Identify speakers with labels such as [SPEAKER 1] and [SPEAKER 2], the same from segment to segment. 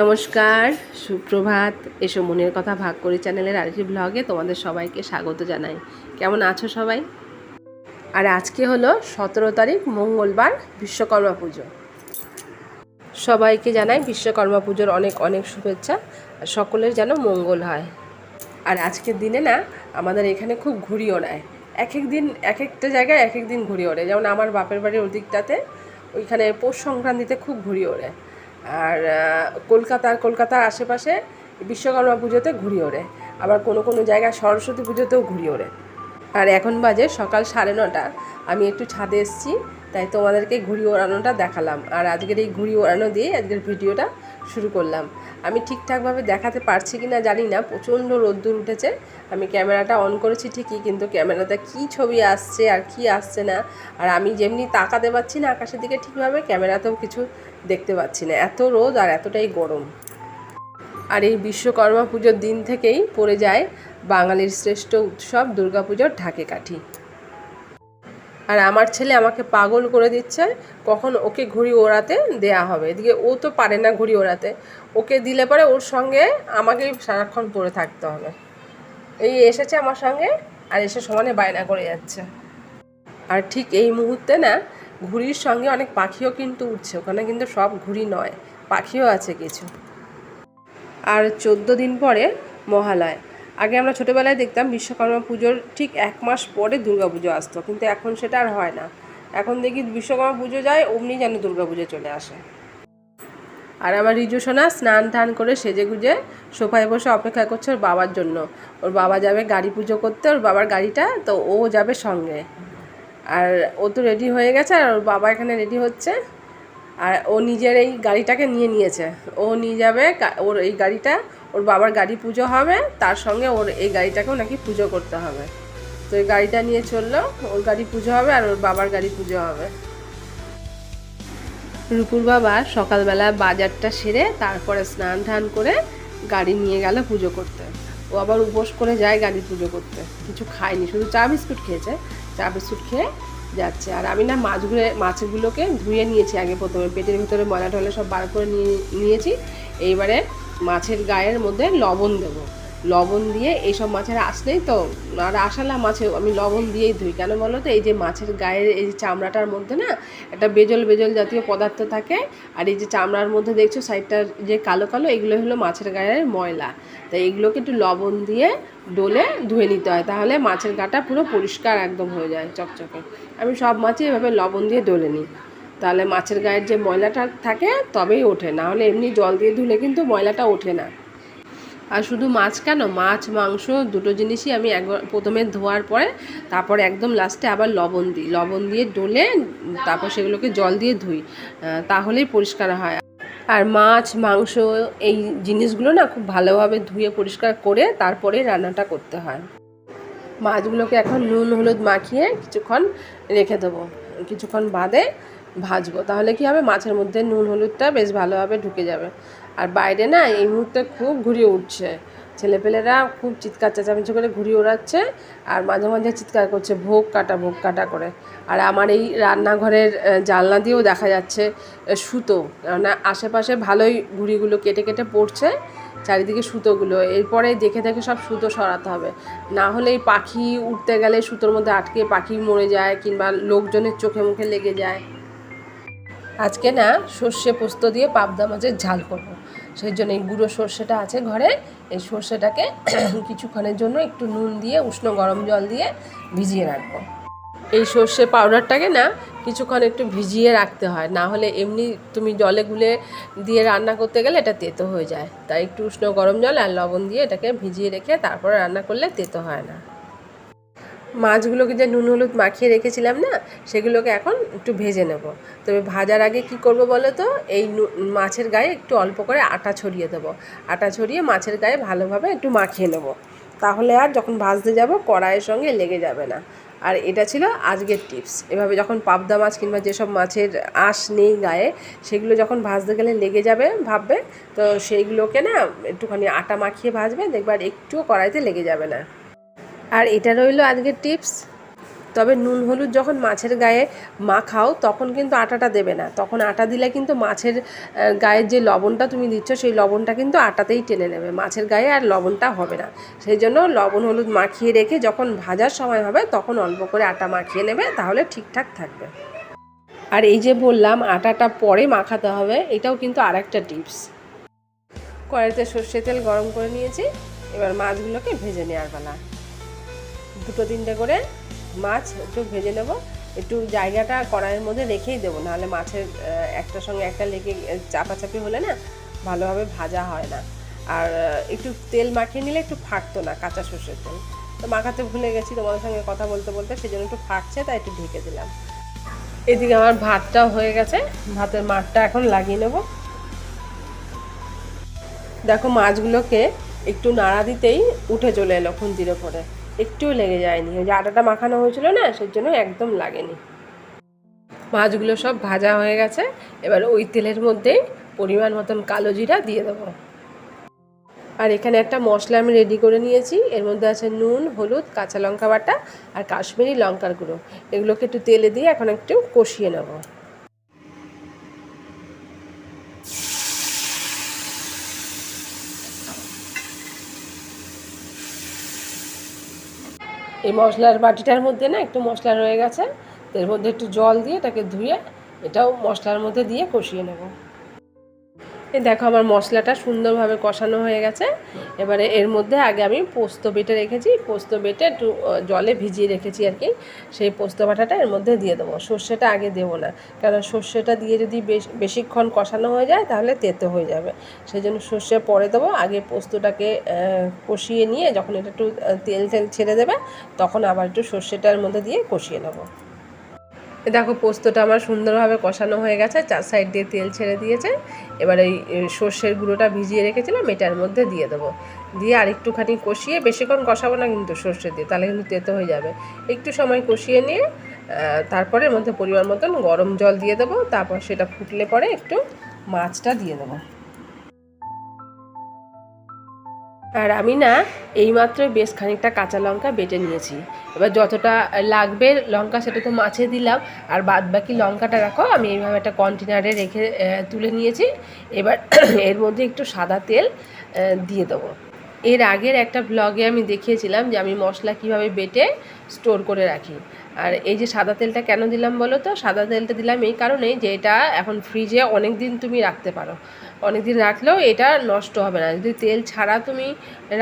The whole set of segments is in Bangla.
[SPEAKER 1] নমস্কার, সুপ্রভাত। এসো মনের কথা ভাগ করি চ্যানেলের আরেকটি ব্লগে তোমাদের সবাইকে স্বাগত জানাই। কেমন আছো সবাই? আর আজকে হলো সতেরো তারিখ, মঙ্গলবার, বিশ্বকর্মা পুজো। সবাইকে জানাই বিশ্বকর্মা পুজোর অনেক অনেক শুভেচ্ছা, আর সকলের যেন মঙ্গল হয়। আর আজকের দিনে না, আমাদের এখানে খুব ঘুড়ি ওড়ায় এক এক দিন, এক একটা জায়গায় এক এক দিন ঘুড়ি ওড়ে। যেমন আমার বাপের বাড়ির ওদিকটাতে, ওইখানে পৌষ সংক্রান্তিতে খুব ঘুড়ি ওড়ে। আর কলকাতার কলকাতার আশেপাশে বিশ্বকর্মা পুজোতে ঘুরি ওড়ে। আবার কোনো কোনো জায়গায় সরস্বতী পুজোতেও ঘুরি ওড়ে। আর এখন বাজে সকাল সাড়ে নটা। আমি একটু ছাদে এসেছি, তাই তোমাদেরকে ঘুড়ি ওড়ানোটা দেখালাম। আর আজকের এই ঘুড়ি ওড়ানো দিয়ে আজকের ভিডিওটা শুরু করলাম। আমি ঠিকঠাকভাবে দেখাতে পারছি কি না জানি না, প্রচণ্ড রোদ্দুর উঠেছে। আমি ক্যামেরাটা অন করেছি ঠিকই, কিন্তু ক্যামেরাতে কী ছবি আসছে আর কি আসছে না, আর আমি যেমনি তাকাতে পারছি না আকাশের দিকে ঠিকভাবে, ক্যামেরাতেও কিছু দেখতে পাচ্ছি না। এত রোদ আর এতটাই গরম। আর এই বিশ্বকর্মা পুজোর দিন থেকেই পড়ে যায় বাঙালির শ্রেষ্ঠ উৎসব, দুর্গাপুজোর ঢাকে কাঠি আর আমার ছেলে আমাকে পাগল করে দিচ্ছে, কখন ওকে ঘুড়ি ওড়াতে দেয়া হবে। এদিকে ও তো পারে না ঘুড়ি ওড়াতে। ওকে দিলে পরে ওর সঙ্গে আমাকেই সারাক্ষণ পড়ে থাকতে হবে। এই এসেছে আমার সঙ্গে আর এসে সমানে বায়না করে যাচ্ছে। আর ঠিক এই মুহূর্তে না, ঘুড়ির সঙ্গে অনেক পাখিও কিন্তু উঠছে ওখানে কিন্তু সব ঘুড়ি নয়, পাখিও আছে কিছু। আর চোদ্দ দিন পরে মহালয়। আগে আমরা ছোটোবেলায় দেখতাম বিশ্বকর্মা পুজোর ঠিক এক মাস পরে দুর্গা পুজো আসতো, কিন্তু এখন সেটা আর হয় না। এখন দেখি বিশ্বকর্মা পুজো যায়, অমনি যেন দুর্গা পুজো চলে আসে। আর আমার রিজু সোনা স্নান টান করে সেজে গুজে সোফায় বসে অপেক্ষা করছে ওর বাবার জন্য। ওর বাবা যাবে গাড়ি পুজো করতে, ওর বাবার গাড়িটা, তো ও যাবে সঙ্গে। আর ও তো রেডি হয়ে গেছে, আর ওর বাবা এখানে রেডি হচ্ছে। আর ও নিজের এই গাড়িটাকে নিয়ে নিয়েছে। ও নিয়ে যাবে ওর এই গাড়িটা ওর বাবার গাড়ি পুজো হবে, তার সঙ্গে ওর এই গাড়িটাকেও নাকি পুজো করতে হবে। তো এই গাড়িটা নিয়ে চলল, ওর গাড়ি পুজো হবে আর ওর বাবার গাড়ি পুজো হবে। রূপুর বাবা সকালবেলা বাজারটা সেরে তারপরে স্নান টান করে গাড়ি নিয়ে গেল পুজো করতে। ও আবার উপোস করে যায় গাড়ি পুজো করতে। কিছু খায়নি, শুধু চা বিস্কুট খেয়েছে। চা বিস্কুট খেয়ে যাচ্ছে। আর আমি না মাছগুলো মাছগুলোকে ধুয়ে নিয়েছি আগে প্রথমে। পেটের ভিতরে ময়লা টয়লা সব বার করে নিয়ে, নিয়েছি। এইবারে মাছের গায়ের মধ্যে লবণ দেবো। লবণ দিয়ে এইসব মাছের আসলেই তো আর আশালা মাছে আমি লবণ দিয়েই ধুই। কেন বলো তো? এই যে মাছের গায়ের এই যে চামড়াটার মধ্যে না একটা বেজল বেজল জাতীয় পদার্থ থাকে। আর এই যে চামড়ার মধ্যে দেখছ সাইডটা যে কালো কালো এগুলো হলো মাছের গায়ের ময়লা। তাই এগুলোকে একটু লবণ দিয়ে ডলে ধুয়ে নিতে হয়। তাহলে মাছের গাটা পুরো পরিষ্কার একদম হয়ে যায় চকচকে। আমি সব মাছই এভাবে লবণ দিয়ে ডলে নিই। তাহলে মাছের গায়ের যে ময়লাটা থাকে, তবেই ওঠে। না হলে এমনি জল দিয়ে ধুলে কিন্তু ময়লাটা ওঠে না। আর শুধু মাছ কেন? মাছ, মাংস দুটো জিনিসই আমি একবার প্রথমে ধোয়ার পরে, তারপর একদম লাস্টে আবার লবণ দিই। লবণ দিয়ে ডলে, তারপর সেগুলোকে জল দিয়ে ধুই। তাহলেই পরিষ্কার হয়। আর মাছ, মাংস এই জিনিসগুলো না খুব ভালোভাবে ধুয়ে পরিষ্কার করে তারপরে রান্নাটা করতে হয়। মাছগুলোকে এখন নুন, হলুদ মাখিয়ে কিছুক্ষণ রেখে দেবো। কিছুক্ষণ বাদে ভাজবো। তাহলে কি হবে? মাছের মধ্যে নুন, হলুদটা বেশ ভালোভাবে ঢুকে যাবে। আর বাইরে না এই মুহূর্তে খুব ঘুরিয়ে উঠছে। ছেলেপেলেরা খুব চিৎকার, চেঁচামেচি করে ঘুরিয়ে ওড়াচ্ছে আর মাঝে মাঝে চিৎকার করছে, ভোগ কাটা ভোগ কাটা করে। আর আমার এই রান্নাঘরের জানলা দিয়েও দেখা যাচ্ছে সুতো। কেননা আশেপাশে ভালোই ঘুড়িগুলো কেটে কেটে পড়ছে, চারিদিকে সুতোগুলো। এরপরে দেখে দেখে সব সুতো সরাতে হবে। না হলে এই পাখি উঠতে গেলে সুতোর মধ্যে আটকে পাখি মরে যায় কিংবা লোকজনের চোখে মুখে লেগে যায়। আজকে না সর্ষে পোস্ত দিয়ে পাবদা মাছের ঝাল করব। সেই জন্য এই গুঁড়ো সর্ষেটা আছে ঘরে। এই সর্ষেটাকে কিছুক্ষণের জন্য একটু নুন দিয়ে, উষ্ণ গরম জল দিয়ে ভিজিয়ে রাখব। এই সর্ষে পাউডারটাকে না কিছুক্ষণ একটু ভিজিয়ে রাখতে হয়। না হলে এমনি তুমি জলে গুলে দিয়ে রান্না করতে গেলে এটা তেতো হয়ে যায়। তাই একটু উষ্ণ গরম জল আর লবণ দিয়ে এটাকে ভিজিয়ে রেখে তারপরে রান্না করলে তেতো হয় না। মাছগুলোকে যে নুন হলুদ মাখিয়ে রেখেছিলাম না, সেগুলোকে এখন একটু ভেজে নেব। তবে ভাজার আগে কি করব বলো তো? এই মাছের গায়ে একটু অল্প করে আটা ছড়িয়ে দেবো। আটা ছড়িয়ে মাছের গায়ে ভালোভাবে একটু মাখিয়ে নেব। তাহলে আর যখন ভাজতে যাব, কড়াইয়ের সঙ্গে লেগে যাবে না। আর এটা ছিল আজকের টিপস। এভাবে যখন পাবদা মাছ কিংবা যেসব মাছের আঁশ নেই গায়ে, সেগুলো যখন ভাজতে গেলে লেগে যাবে, ভাববে, তো সেইগুলোকে না একটুখানি আটা মাখিয়ে ভাজবে দেখবার একটুও কড়াইতে লেগে যাবে না। আর এটা রইল আজকের টিপস। তবে নুন হলুদ যখন মাছের গায়ে মাখাও, তখন কিন্তু আটাটা দেবে না। তখন আটা দিলে কিন্তু মাছের গায়ের যে লবণটা তুমি দিচ্ছ, সেই লবণটা কিন্তু আটাতেই টেনে নেবে। মাছের গায়ে আর লবণটা হবে না। সেই জন্য লবণ হলুদ মাখিয়ে রেখে যখন ভাজার সময় হবে, তখন অল্প করে আটা মাখিয়ে নেবে, তাহলে ঠিকঠাক থাকবে। আর এই যে বললাম, আটাটা পরে মাখাতে হবে, এটাও কিন্তু আরেকটা টিপস। কড়াইতে সর্ষে তেল গরম করে নিয়েছি, এবার মাছগুলোকে ভেজে নেওয়ার বেলা দুটো তিনটে করে মাছ একটু ভেজে নেব। একটু জায়গাটা কড়াইয়ের মধ্যে রেখেই দেবো, নাহলে মাছের একটার সঙ্গে একটা লেগে চাপাচাপি হলে না ভালোভাবে ভাজা হয় না। আর একটু তেল মাখিয়ে নিলে একটু ফাটতো না, কাঁচা সর্ষের তেল। তো মাখাতে ভুলে গেছি, তোমাদের সঙ্গে কথা বলতে বলতে সেই জন্য একটু ফাটছে, তাই একটু ঢেকে দিলাম। এদিকে আমার ভাতটাও হয়ে গেছে, ভাতের মাঠটা এখন লাগিয়ে নেব। দেখো মাছগুলোকে একটু নাড়া দিতেই উঠে চলে এলো খুন্তির ওপরে। একটুও লেগে যায়নি। ওই যে আটাটা মাখানো হয়েছিল না সেই জন্য একদম লাগেনি। মাছগুলো সব ভাজা হয়ে গেছে। এবার ওই তেলের মধ্যেই পরিমাণ মতন কালো জিরা দিয়ে দেবো। আর এখানে একটা মশলা আমি রেডি করে নিয়েছি। এর মধ্যে আছে নুন, হলুদ, কাঁচা লঙ্কা বাটা আর কাশ্মীরি লঙ্কার গুঁড়ো। এগুলোকে একটু তেলে দিয়ে এখন একটু কষিয়ে নেব। এই মশলার বাটিটার মধ্যে না একটু মশলা রয়ে গেছে এর মধ্যে একটু জল দিয়ে এটাকে ধুয়ে এটাও মশলার মধ্যে দিয়ে কষিয়ে নেব। দেখো আমার মশলাটা সুন্দরভাবে কষানো হয়ে গেছে। এবারে এর মধ্যে আগে আমি পোস্ত বেটে রেখেছি। পোস্ত বেটে একটু জলে ভিজিয়ে রেখেছি আর কি। সেই পোস্ত বাটাটা এর মধ্যে দিয়ে দেবো। সর্ষেটা আগে দেবো না। কারণ সর্ষেটা দিয়ে যদি বেশ, বেশিক্ষণ কষানো হয়ে যায় তাহলে তেতো হয়ে যাবে। সেই জন্য সর্ষে পরে দেবো। আগে পোস্তটাকে কষিয়ে নিয়ে যখন এটা একটু তেল তেল ছেড়ে দেবে, তখন আবার একটু সর্ষেটার মধ্যে দিয়ে কষিয়ে নেব। দেখো পোস্তটা আমার সুন্দরভাবে কষানো হয়ে গেছে, চার সাইড দিয়ে তেল ছেড়ে দিয়েছে। এবার এই সর্ষের গুঁড়োটা ভিজিয়ে রেখেছিলাম, এটার মধ্যে দিয়ে দেবো। দিয়ে আর একটুখানি কষিয়ে, বেশিক্ষণ কষাবো না কিন্তু সর্ষে দিয়ে, তাহলে কিন্তু তেতো হয়ে যাবে। একটু সময় কষিয়ে নিয়ে তারপরে মধ্যে পরিমাণ মতন গরম জল দিয়ে দেবো, তারপর সেটা ফুটলে পরে একটু মাছটা দিয়ে দেবো। আর আমি না এইমাত্র বেশ খানিকটা কাঁচা লঙ্কা বেটে নিয়েছি। এবার যতটা লাগবে লঙ্কা সেটা তো মাছে দিলাম, আর বাদ বাকি লঙ্কাটা রাখো, আমি এইভাবে একটা কন্টেনারে রেখে তুলে নিয়েছি। এবার এর মধ্যে একটু সাদা তেল দিয়ে দেবো। এর আগের একটা ব্লগে আমি দেখিয়েছিলাম যে আমি মশলা কীভাবে বেটে স্টোর করে রাখি। আর এই যে সাদা তেলটা কেন দিলাম বলো তো? সাদা তেলটা দিলাম এই কারণেই যে এটা এখন ফ্রিজে অনেক দিন তুমি রাখতে পারো। অনেক দিন রাখলেও এটা নষ্ট হবে না। যদি তেল ছাড়া তুমি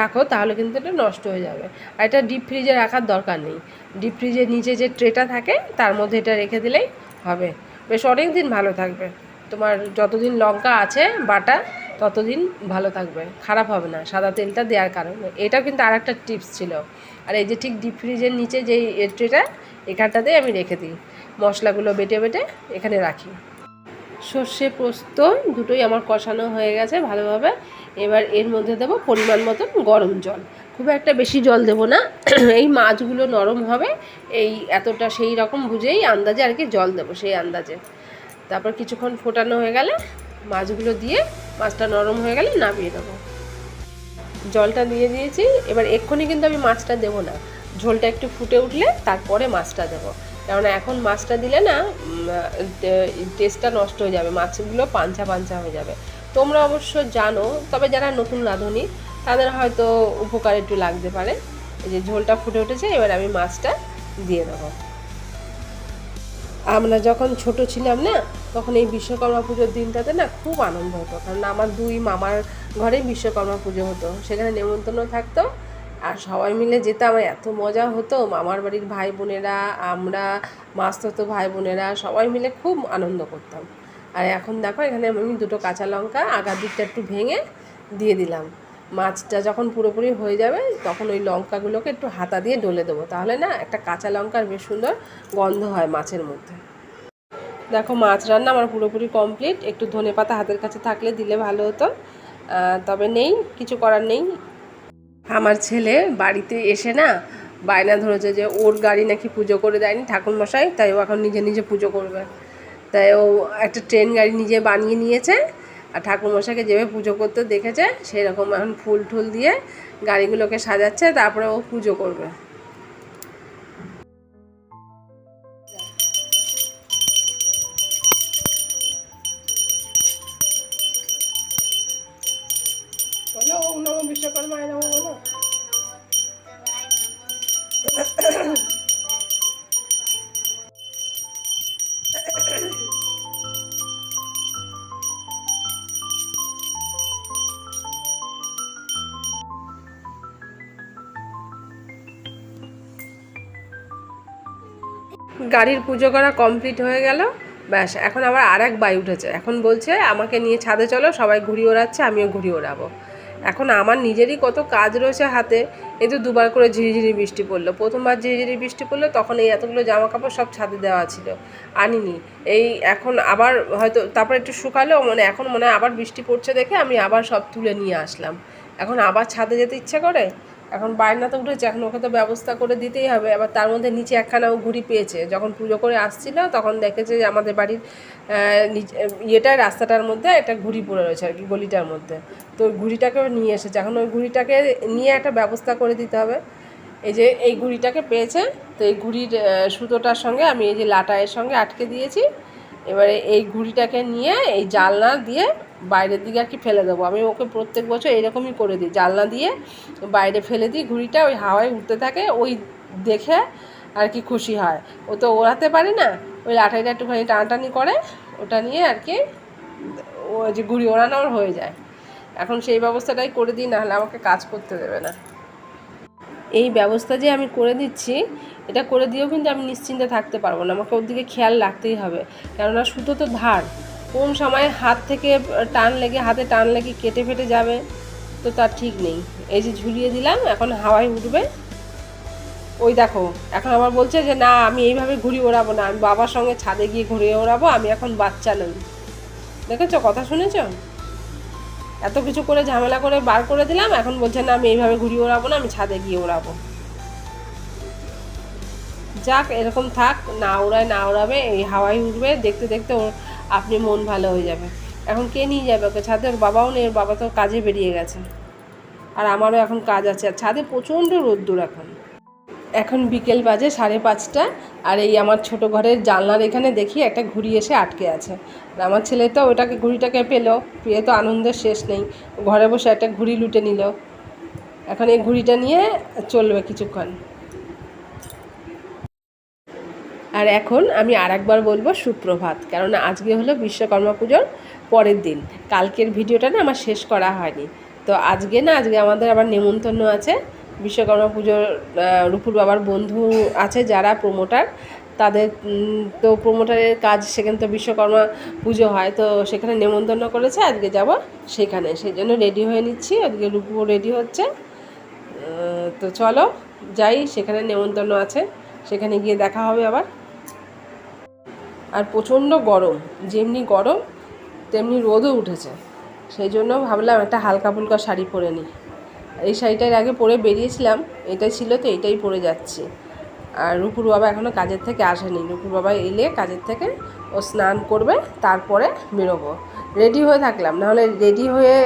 [SPEAKER 1] রাখো তাহলে কিন্তু এটা নষ্ট হয়ে যাবে। আর এটা ডিপ ফ্রিজে রাখার দরকার নেই। ডিপ ফ্রিজের নিচে যে ট্রেটা থাকে তার মধ্যে এটা রেখে দিলেই হবে। বেশ অনেক দিন ভালো থাকবে। তোমার যতদিন লঙ্কা আছে, বাটা ততদিন ভালো থাকবে, খারাপ হবে না, সাদা তেলটা দেওয়ার কারণে। এটা কিন্তু আর একটা টিপস ছিল। আর এই যে ঠিক ডিপ ফ্রিজের নিচে যেই ট্রেটা এখানটাতেই আমি রেখে দিই। মশলাগুলো বেটে বেটে এখানে রাখি। সর্ষে পোস্ত দুটোই আমার কষানো হয়ে গেছে ভালোভাবে। এবার এর মধ্যে দেবো পরিমাণ মতন গরম জল। খুব একটা বেশি জল দেবো না। এই মাছগুলো নরম হবে। এই এতটা সেই রকম বুঝেই আন্দাজে আর কি জল দেবো সেই আন্দাজে। তারপর কিছুক্ষণ ফোটানো হয়ে গেলে মাছগুলো দিয়ে মাছটা নরম হয়ে গেলে নামিয়ে দেবো জলটা দিয়ে দিয়েছি, এবার এক্ষুনি কিন্তু আমি মাছটা দেবো না। ঝোলটা একটু ফুটে উঠলে তারপরে মাছটা দেবো। কেননা এখন মাছটা দিলে না টেস্টটা নষ্ট হয়ে যাবে, মাছগুলো পাঞ্চা পাঞ্চা হয়ে যাবে। তোমরা অবশ্য জানো, তবে যারা নতুন রাঁধুনি, তাদের হয়তো উপকার একটু লাগতে পারে। এই যে ঝোলটা ফুটে উঠেছে, এবার আমি মাছটা দিয়ে দেবো। আমরা যখন ছোট ছিলাম না, তখন এই বিশ্বকর্মা পুজোর দিনটাতে না খুব আনন্দ হতো। কারণ আমার দুই মামার ঘরে বিশ্বকর্মা পুজো হতো। সেখানে নেমন্তন্ন থাকতো আর সবাই মিলে যেতাম আর এত মজা হতো। মামার বাড়ির ভাই বোনেরা, আমরা, মাস্ততো ভাই বোনেরা সবাই মিলে খুব আনন্দ করতাম। আর এখন দেখো, এখানে আমি দুটো কাঁচা লঙ্কা আগার দিকটা একটু ভেঙে দিয়ে দিলাম। মাছটা যখন পুরোপুরি হয়ে যাবে, তখন ওই লঙ্কাগুলোকে একটু হাতা দিয়ে ডলে দেবো। তাহলে না একটা কাঁচা লঙ্কার বেশ সুন্দর গন্ধ হয় মাছের মধ্যে। দেখো মাছ রান্না আমার পুরোপুরি কমপ্লিট। একটু ধনে পাতা হাতের কাছে থাকলে দিলে ভালো হতো। তবে নেই, কিছু করার নেই। আমার ছেলে বাড়িতে এসে না বায়না ধরেছে যে ওর গাড়ি নাকি পুজো করে দেয়নি ঠাকুরমশাই, তাই ও এখন নিজে নিজে পুজো করবে। তাই ও একটা ট্রেন গাড়ি নিজে বানিয়ে নিয়েছে। আর ঠাকুরমশাইকে যেভাবে পুজো করতে দেখেছে, সেরকম এখন ফুল টুল দিয়ে গাড়িগুলোকে সাজাচ্ছে, তারপরে ও পুজো করবে। গাড়ির পুজো করা কমপ্লিট হয়ে গেল। ব্যাস, এখন আবার আর এক বাই উঠেছে। এখন বলছে, আমাকে নিয়ে ছাদে চলো, সবাই ঘুড়ি ওড়াচ্ছে, আমিও ঘুড়ি ওড়াবো। এখন আমার নিজেরই কত কাজ রয়েছে হাতে, এই তো দুবার করে ঝিরিঝিরি বৃষ্টি পড়ল। প্রথমবার ঝিরিঝিরি বৃষ্টি পড়ল, তখন এই এতগুলো জামা কাপড় সব ছাদে দেওয়া ছিল, আনিনি। এই এখন আবার হয়তো, তারপর একটু শুকালো মানে এখন মনে আবার বৃষ্টি পড়ছে দেখে আমি আবার সব তুলে নিয়ে আসলাম। এখন আবার ছাদে যেতে ইচ্ছে করে? এখন বায়না তো উঠেছে, এখন ওকে তো ব্যবস্থা করে দিতেই হবে। এবার তার মধ্যে নিচে একখানা ও ঘুড়ি পেয়েছে। যখন পুজো করে আসছিল, তখন দেখেছে যে আমাদের বাড়ির ইয়েটায়, রাস্তাটার মধ্যে একটা ঘুড়ি পড়ে রয়েছে আর কি, গলিটার মধ্যে। তো ওই ঘুড়িটাকেও নিয়ে এসেছে। এখন ওই ঘুড়িটাকে নিয়ে একটা ব্যবস্থা করে দিতে হবে। এই যে এই ঘুড়িটাকে পেয়েছে, তো এই ঘুড়ির সুতোটার সঙ্গে আমি এই যে লাটায়ের সঙ্গে আটকে দিয়েছি। এবারে এই ঘুড়িটাকে নিয়ে এই জালনা দিয়ে বাইরের দিকে আর কি ফেলে দেবো। আমি ওকে প্রত্যেক বছর এরকমই করে দিই জালনা দিয়ে বাইরে ফেলে দিই, ঘুড়িটা ওই হাওয়ায় উঠতে থাকে, ওই দেখে আর কি খুশি হয়। ও তো ওড়াতে পারে না, ওই লাঠাইটা একটুখানি টানাটানি করে, ওটা নিয়ে আর কি ও যে ঘুড়ি ওড়ানো ওর হয়ে যায়। এখন সেই ব্যবস্থাটাই করে দিই, নাহলে আমাকে কাজ করতে দেবে না। এই ব্যবস্থা যে আমি করে দিচ্ছি, এটা করে দিয়েও কিন্তু আমি নিশ্চিন্তে থাকতে পারব না। আমাকে ওর দিকে খেয়াল রাখতেই হবে। কেননা সুতো তো ধার। কোন সময় হাত থেকে টান লেগে, হাতে টান লেগে কেটে ফেটে যাবে, তো তার ঠিক নেই। এই যে ঝুলিয়ে দিলাম, এখন হাওয়ায় উঠবে। ওই দেখো, এখন আবার বলছে যে, না, আমি এইভাবে ঘুড়ি ওড়াবো না, আমি বাবার সঙ্গে ছাদে গিয়ে ঘুরিয়ে ওড়াবো, আমি এখন বাচ্চা নই। দেখেছ, কথা শুনেছো? এত কিছু করে ঝামেলা করে বার করে দিলাম, এখন বলছে, না, আমি এইভাবে ঘুরিয়ে ওড়াবো না, আমি ছাদে গিয়ে ওড়াবো। যাক, এরকম থাক, না ওড়ায় না ওড়াবে, এই হাওয়াই উঠবে, দেখতে দেখতে আপনি মন ভালো হয়ে যাবে। এখন কে নিয়ে যাবে ওকে? ছাদে ওর বাবাও নেই, ওর বাবা তো কাজে বেরিয়ে গেছে। আর আমারও এখন কাজ আছে। আর ছাদে প্রচণ্ড রোদ্দুর এখন। এখন বিকেল বাজে সাড়ে পাঁচটা, আর এই আমার ছোট ঘরের জানলার এখানে দেখি একটা ঘুড়ি এসে আটকে আছে। আর আমার ছেলে তো ওটাকে, ঘুড়িটাকে পেল, পেয়ে তো আনন্দের শেষ নেই। ঘরে বসে একটা ঘুড়ি লুটে নিল। এখন এই ঘুড়িটা নিয়ে চলবে কিছুক্ষণ। আর এখন আমি আর একবার বলব সুপ্রভাত, কেননা আজকে হলো বিশ্বকর্মা পুজোর পরের দিন। কালকের ভিডিওটা না আমার শেষ করা হয়নি। তো আজকে না, আজকে আমাদের আবার নেমন্তন্ন আছে। বিশ্বকর্মা পুজোর রূপুর বাবার বন্ধু আছে যারা প্রমোটার তাদের তো প্রমোটারের কাজ সেখানে তো বিশ্বকর্মা পুজো হয়, তো সেখানে নেমন্তন্ন করেছে। আজকে যাব সেখানে। সেই জন্য রেডি হয়ে নিচ্ছি। আজকে রূপুও রেডি হচ্ছে। তো চলো যাই, সেখানে নেমন্তন্ন আছে। সেখানে গিয়ে দেখা হবে আবার। আর প্রচণ্ড গরম, যেমনি গরম, তেমনি রোদও উঠেছে। সেই জন্য ভাবলাম একটা হালকা ফুলকা শাড়ি পরে নিই। এই শাড়িটার আগে পরে বেরিয়েছিলাম, এটাই ছিল তো, এটাই পরে যাচ্ছি। আর রূপুর বাবা এখনও কাজের থেকে আসেনি। রূপুর বাবা এলে কাজের থেকে ও স্নান করবে, তারপরে বেরোবো। রেডি হয়ে থাকলাম। নাহলে রেডি হয়ে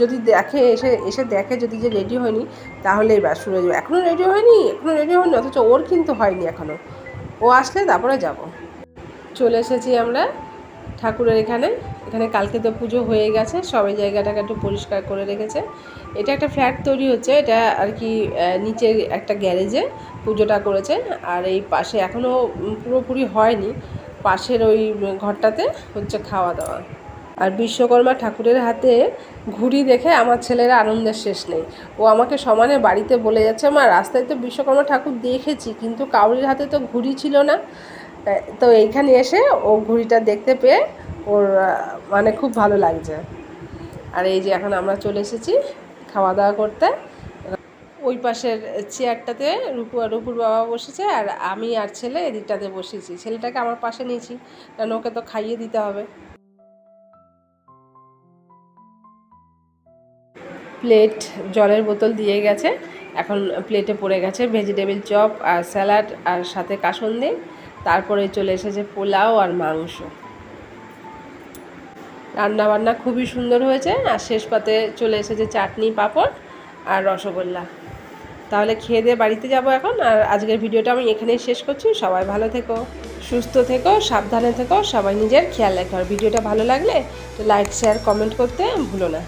[SPEAKER 1] যদি দেখে, এসে এসে দেখে যদি যে রেডি হয়নি তাহলে এবার শুরু যাবে। এখনও রেডি হয়নি এখনও রেডি হয়নি, অথচ ওর কিন্তু হয়নি এখনও ও আসলে তারপরে যাব। চলে এসেছি আমরা ঠাকুরের এখানে। এখানে কালকে তো পুজো হয়ে গেছে, সবাই জায়গাটাকে একটু পরিষ্কার করে রেখেছে। এটা একটা ফ্ল্যাট তৈরি হচ্ছে, এটা আর কি নিচের একটা গ্যারেজে পুজোটা করেছে। আর এই পাশে এখনও পুরোপুরি হয়নি, পাশের ওই ঘরটাতে হচ্ছে খাওয়া দাওয়া। আর বিশ্বকর্মা ঠাকুরের হাতে ঘুড়ি দেখে আমার ছেলের আনন্দের শেষ নেই। ও আমাকে সমানে বাড়িতে বলে যাচ্ছে আমার রাস্তায় তো বিশ্বকর্মা ঠাকুর দেখেছি, কিন্তু কাউরির হাতে তো ঘুড়ি ছিল না। তো এইখানে এসে ও ঘুড়িটা দেখতে পেয়ে ওর মানে খুব ভালো লাগছে। আর এই যে এখন আমরা চলে এসেছি খাওয়া দাওয়া করতে। ওই পাশের চেয়ারটাতে রূপু রূপুর বাবা বসেছে আর আমি আর ছেলে এদিকটাতে বসেছি। ছেলেটাকে আমার পাশে নিয়েছি, কারণ ওকে তো খাইয়ে দিতে হবে। প্লেট জলের বোতল দিয়ে গেছে, এখন প্লেটে পড়ে গেছে ভেজিটেবিল চপ আর স্যালাড আর সাথে কাসন্দি। তারপরে চলে এসেছে পোলাও আর মাংস। রান্না বান্না খুবই সুন্দর হয়েছে আর শেষ পাতে চলে এসেছে চাটনি, পাঁপড় আর রসগোল্লা। তাহলে খেয়ে দিয়ে বাড়িতে যাব এখন আর আজকের ভিডিওটা আমি এখানেই শেষ করছি। সবাই ভালো থেকো, সুস্থ থেকো, সাবধানে থেকো, সবাই নিজের খেয়াল রাখো। আর ভিডিওটা ভালো লাগলে তো লাইক শেয়ার কমেন্ট করতে ভুলো না।